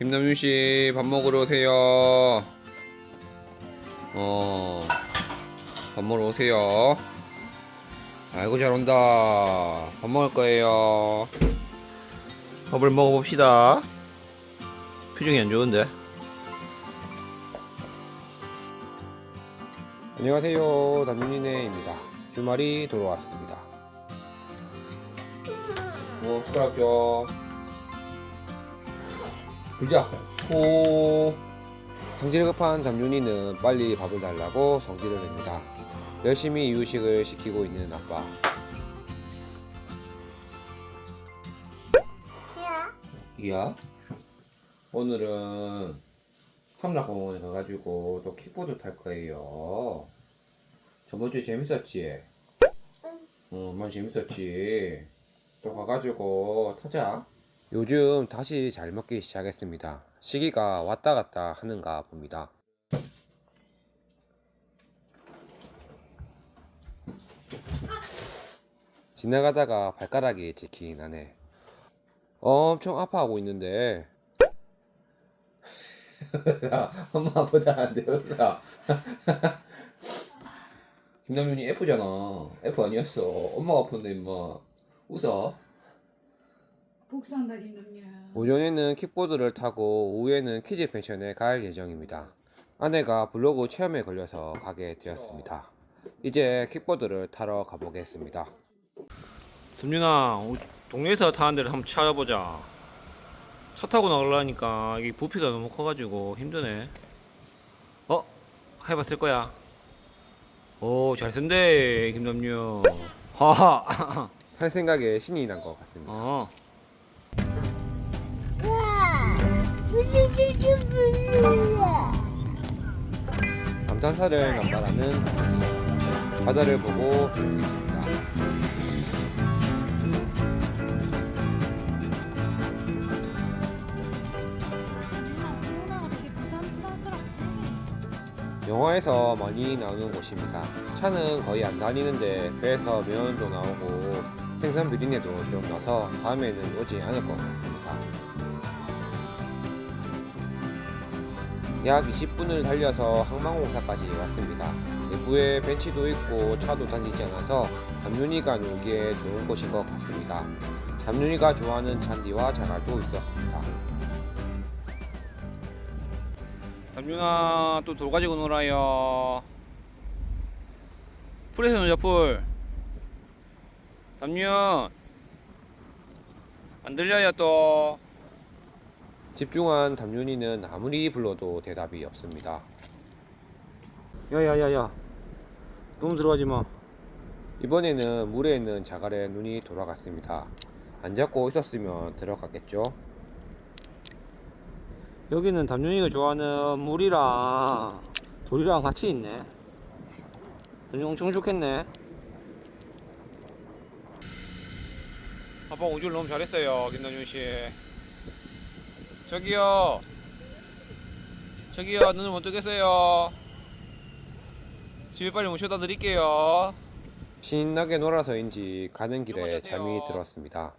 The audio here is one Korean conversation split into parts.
김남준 씨 밥 먹으러 오세요. 어, 밥 먹으러 오세요. 아이고 잘 온다. 밥 먹을 거예요. 밥을 먹어봅시다. 표정이 안 좋은데. 안녕하세요, 담윤이네입니다. 주말이 돌아왔습니다. 뭐 숟가락 줘. 불자. 오. 성질 급한 담윤이는 빨리 밥을 달라고 성질을 냅니다. 열심히 이유식을 시키고 있는 아빠. 이야. 오늘은 삼락공원에 가가지고 또 킥보드 탈 거예요. 저번 주에 재밌었지? 응, 많이 재밌었지. 또 가가지고 타자. 요즘 다시 잘 먹기 시작했습니다. 시기가 왔다 갔다 하는가 봅니다. 지나가다가 발가락이 지키긴 하네. 엄청 아파하고 있는데. 야, 엄마 아프다 안 야. 김남윤이 F잖아. F 아니었어. 엄마가 아픈데 임마. 웃어. 복수한다 김남년. 오전에는 킥보드를 타고 오후에는 키즈 펜션에 갈 예정입니다. 아내가 블로그 체험에 걸려서 가게 되었습니다. 이제 킥보드를 타러 가보겠습니다. 섬윤아 동네에서 타는 데를 한번 찾아보자 차 타고 나가려니까 이 부피가 너무 커가지고 힘드네 어? 해봤을 거야 오 잘 쓴대 김남유 하하 살 생각에 신이 난 것 같습니다. 어 감탄사를 남발하는. 바다를 보고 있습니다. 영화에서 많이 나오는 곳입니다. 차는 거의 안 다니는데 배에서 면도 나오고 생선 비린내도 좀 나서 다음에는 오지 않을 것 같습니다. 약 20분을 달려서 항만공사까지 왔습니다. 내부에 벤치도 있고 차도 다니지 않아서 담윤이가 놀기에 좋은 곳인 것 같습니다. 담윤이가 좋아하는 잔디와 자갈도 있었습니다. 담윤아 또 돌 가지고 놀아요 풀에서 놀자 풀 담윤 안 들려요 또 집중한 담윤이는 아무리 불러도 대답이 없습니다. 야야야야 너무 들어가지 마 이번에는 물에 있는 자갈에 눈이 돌아갔습니다. 안 잡고 있었으면 들어갔겠죠? 여기는 담윤이가 좋아하는 물이랑 돌이랑 같이 있네 담윤 엄청 좋겠네 아빠 우주를 너무 잘했어요 김남윤 씨 저기요 저기요 눈을 못 뜨겠어요 집에 빨리 모셔다 드릴게요 신나게 놀아서인지 가는 길에. 잠이 들었습니다.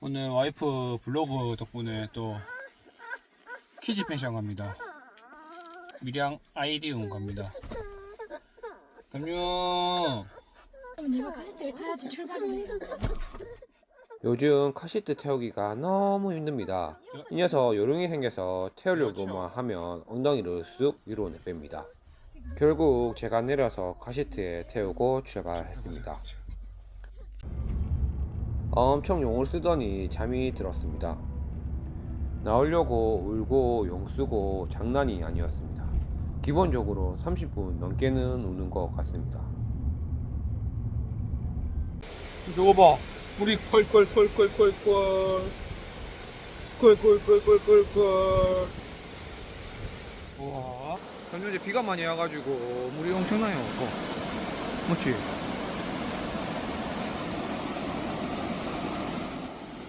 오늘 와이프 블로그 덕분에 또 키즈 펜션 갑니다. 밀양 아이디움 갑니다. 담요 그럼 네가 카세트를 타야지 출발을 해. 요즘 카시트 태우기가 너무 힘듭니다. 이 녀석 요령이 생겨서 태우려고만 하면 엉덩이를 쑥 위로 내뺍니다. 결국 제가 내려서 카시트에 태우고 출발했습니다. 엄청 용을 쓰더니 잠이 들었습니다. 나오려고 울고 용 쓰고 장난이 아니었습니다. 기본적으로 30분 넘게는 우는 것 같습니다. 저거 봐 물이 펄펄펄펄펄펄 펄펄펄펄펄펄 우와 담요 이제 비가 많이 와가지고 물이 엄청나요 어. 맞지?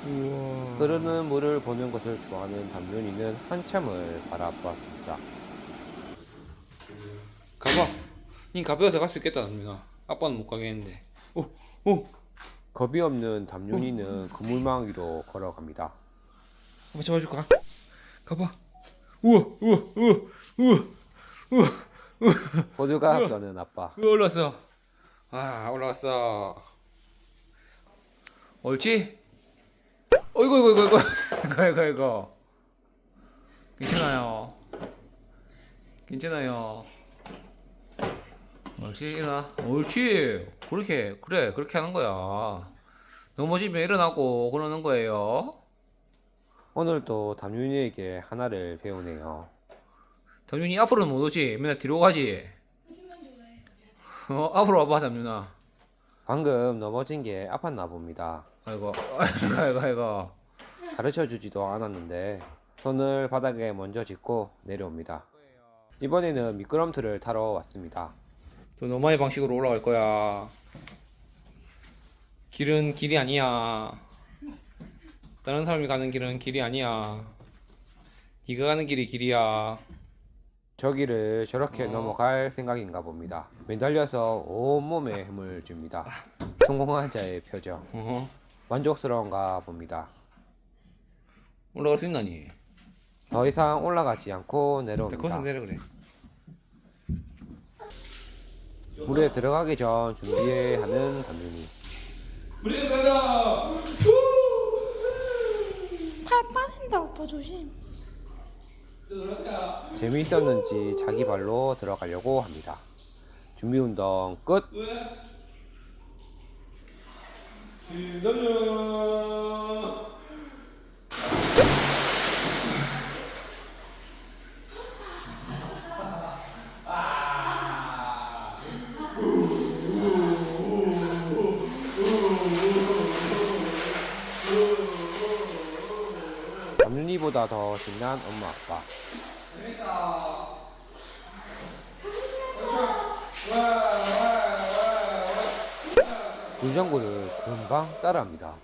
우와 흐르는 물을 보는 것을 좋아하는 담윤이는 한참을 바라보았습니다. 가봐. 니 가벼워서 갈 수 있겠다, 남민아. 아빠는 못 가겠는데. 오, 오. 겁이 없는 담윤이는 그물망 위로 걸어갑니다. 한번 잡아줄까? 가봐. 우와 우와 우와 우와 우와 호두가 떠는 아빠. 우와 올라왔어. 아 올라왔어. 옳지? 어이구 이구 이구 이구 이거 이거 이거 괜찮아요. 괜찮아요. 옳지 일어나. 옳지. 그렇게 그래 그렇게 하는 거야. 넘어지면 일어나고 그러는 거예요. 오늘도 담윤이에게 하나를 배우네요. 담윤이 앞으로는 못 오지. 맨날 뒤로 가지. 어 앞으로 와봐 담윤아. 방금 넘어진 게 아팠나 봅니다. 아이고 아이고 아이고 아이고. 가르쳐 주지도 않았는데 손을 바닥에 먼저 짚고 내려옵니다. 이번에는 미끄럼틀을 타러 왔습니다. 저 너만의 방식으로 올라갈 거야. 길은 길이 아니야. 다른 사람이 가는 길은 길이 아니야. 네가 가는 길이 길이야. 저기를 저렇게 어. 넘어갈 생각인가 봅니다. 매달려서 온몸에 힘을 줍니다. 성공한 자의 표정. 어? 만족스러운가 봅니다. 올라갈 수 있나니? 더 이상 올라가지 않고 거기서 내려옵니다. 내려 그래. 물에 들어가기 전 준비해야 하는 담윤이. 물에 들어가자. 팔 빠진다 오빠 조심. 재미있었는지 자기 발로 들어가려고 합니다. 준비 운동 끝. 담윤이보다 더 신난 엄마 아빠. 물장구를 금방 따라합니다.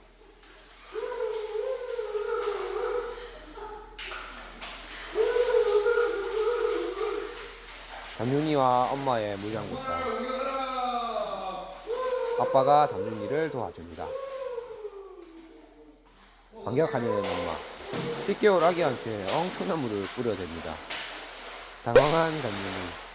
담윤이와 엄마의 물장구 싸움. 아빠가 담윤이를 도와줍니다. 반격하는 엄마. 10개월 아기한테 엉뚱한 물을 뿌려댑니다. 당황한 담윤이.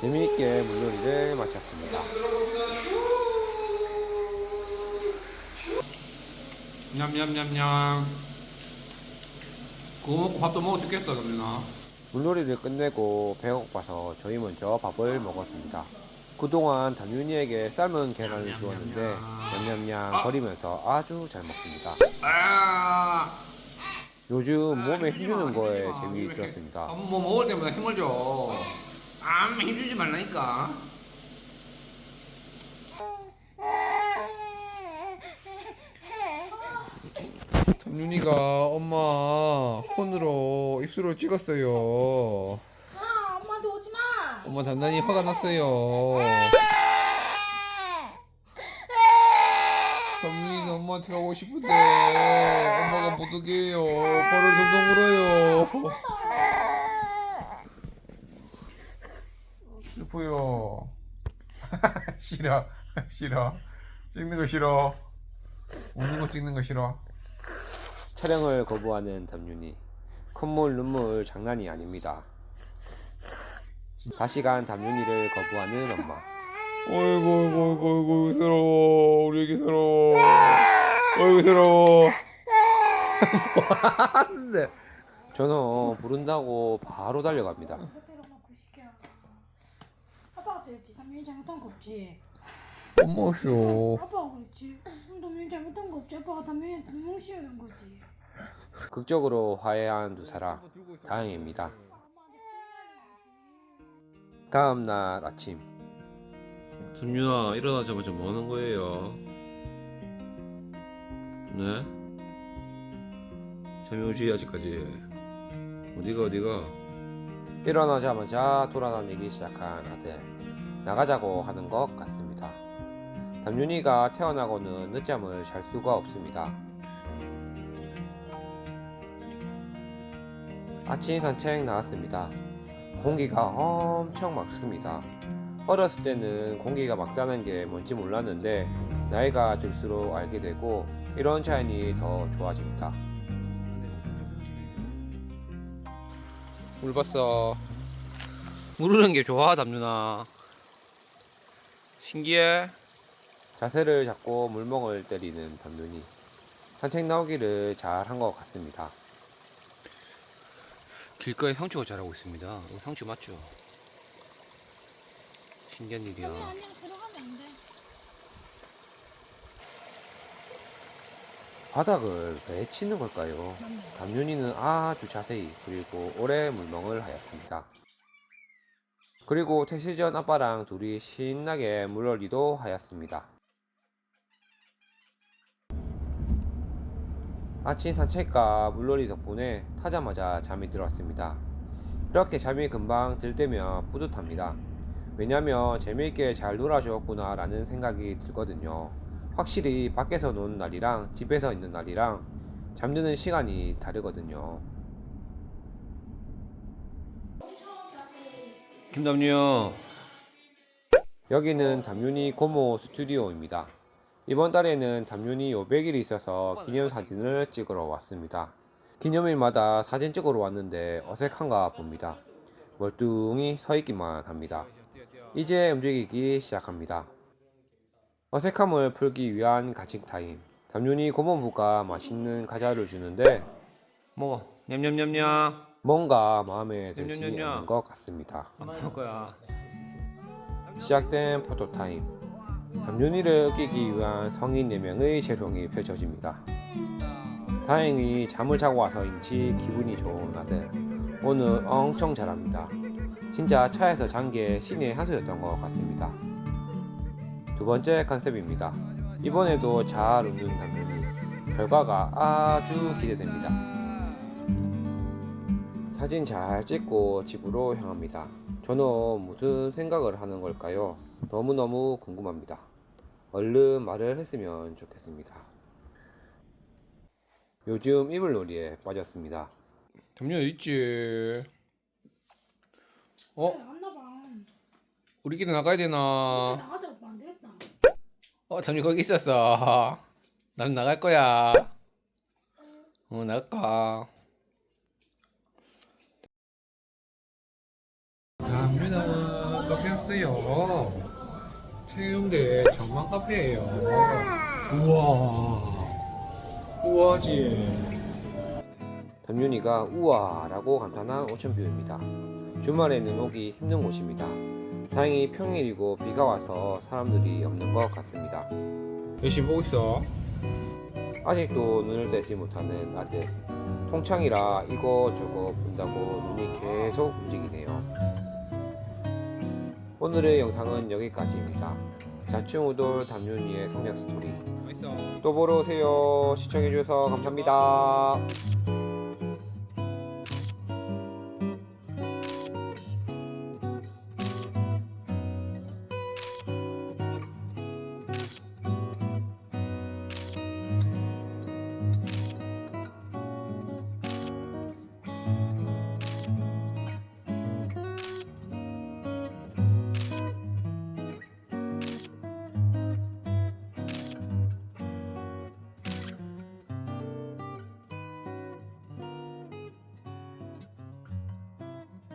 재미있게 물놀이를 마쳤습니다. 냠냠냠냠. 그거 먹고 밥도 먹어 죽겠어 담윤아. 물놀이를 끝내고 배고파서 저희 먼저 밥을 먹었습니다. 그동안 담윤이에게 삶은 계란을 주었는데 냠냠냠 거리면서 아주 잘 먹습니다. 아. 요즘 몸에 힘주는 거에 재미 들었습니다. 아, 뭐 먹을 때마다 힘을 줘. 아, 힘주지 말라니까. 담윤이가 엄마 폰으로 입술을 찍었어요. 아 엄마한테 오지 마. 엄마 단단히 화가 났어요. 담윤이는 엄마한테 가고 싶은데 엄마가 못 오게 해요. 발을 동동 물어요. 슬퍼요. 싫어, 싫어. 찍는 거 싫어. 웃는 거 찍는 거 싫어. 촬영을 거부하는 담윤이. 콧물 눈물 장난이 아닙니다. 다시 간 담윤이를 거부하는 엄마. 어이구, 어이구, 어이구, 어이구, 서러워. 우리 애기 서러워. 어이구, 서러워. 뭐 하는데? 저는 부른다고 바로 달려갑니다. 시켜. 아빠가 그랬지. 담윤이 잘못한 거 없지. 못 먹었어. 아빠가 그랬지. 응, 담윤이 잘못한 거 없지. 아빠가 담윤이 담용 씌우는 거지. 극적으로 화해한 두 사람. 다행입니다. 다음 날 아침. 준윤아 일어나자마자 뭐 하는 거예요? 네? 잠이 오지 아직까지 어디가 어디가 일어나자마자 돌아다니기 시작한 아들. 나가자고 하는 것 같습니다. 담윤이가 태어나고는 늦잠을 잘 수가 없습니다. 아침 산책 나왔습니다. 공기가 엄청 맑습니다. 어렸을 때는 공기가 맑다는 게 뭔지 몰랐는데 나이가 들수록 알게 되고 이런 자연이 더 좋아집니다. 물 봤어. 물 흐르는 게 좋아, 담누나. 신기해. 자세를 잡고 물멍을 때리는 담윤이 산책 나오기를 잘 한 것 같습니다. 길가에 상추가 자라고 있습니다. 이거 상추 맞죠? 신기한 일이야. 아니 아니야 들어가면 안 돼. 바닥을 왜 치는 걸까요? 맞네. 담윤이는 아주 자세히 그리고 오래 물멍을 하였습니다. 그리고 퇴실 전 아빠랑 둘이 신나게 물놀이도 하였습니다. 아침 산책과 물놀이 덕분에 타자마자 잠이 들었습니다. 이렇게 잠이 금방 들 때면 뿌듯합니다. 왜냐면 재미있게 잘 놀아주었구나 라는 생각이 들거든요. 확실히 밖에서 노는 날이랑 집에서 있는 날이랑 잠드는 시간이 다르거든요. 김담유. 여기는 담윤이 고모 스튜디오입니다. 이번 달에는 담윤이 500일이 있어서 기념사진을 찍으러 왔습니다. 기념일마다 사진 찍으러 왔는데 어색한가 봅니다. 멀뚱히 서 있기만 합니다. 이제 움직이기 시작합니다. 어색함을 풀기 위한 간식 타임. 담윤이 고모부가 맛있는 과자를 주는데 먹어. 냠냠냠냠. 뭔가 마음에 들지. 않는 것 같습니다. 안 먹을 거야. 시작된 포토 타임. 담윤이를 웃기기 위한 성인 4명의 재롱이 펼쳐집니다. 다행히 잠을 자고 와서인지 기분이 좋은 아들. 오늘 엄청 잘합니다. 진짜 차에서 잔 게 신의 한 수였던 것 같습니다. 두 번째 컨셉입니다. 이번에도 잘 웃는 담윤이. 결과가 아주 기대됩니다. 사진 잘 찍고 집으로 향합니다. 저는 무슨 생각을 하는 걸까요? 너무너무 궁금합니다. 얼른 말을 했으면 좋겠습니다. 요즘 이불놀이에 빠졌습니다. 어디 있지? 어? 봐. 우리끼리 나가야 되나? 나가자 오빠 안 되겠다. 어, 담유 거기 있었어. 난 나갈 거야. 어, 나갈까? 담유는 카페 왔어요. 세종대 전망 카페예요. 우와. 우와지. 담윤이가 우와라고 감탄한 오천뷰입니다. 주말에는 오기 힘든 곳입니다. 다행히 평일이고 비가 와서 사람들이 없는 것 같습니다. 열심히 보고 있어. 아직도 눈을 떼지 못하는 아들. 통창이라 이거저거 본다고 눈이 계속 움직이네요. 오늘의 영상은 여기까지입니다. 자충우돌 담윤이의 성장 스토리. 또 보러 오세요. 시청해주셔서 감사합니다.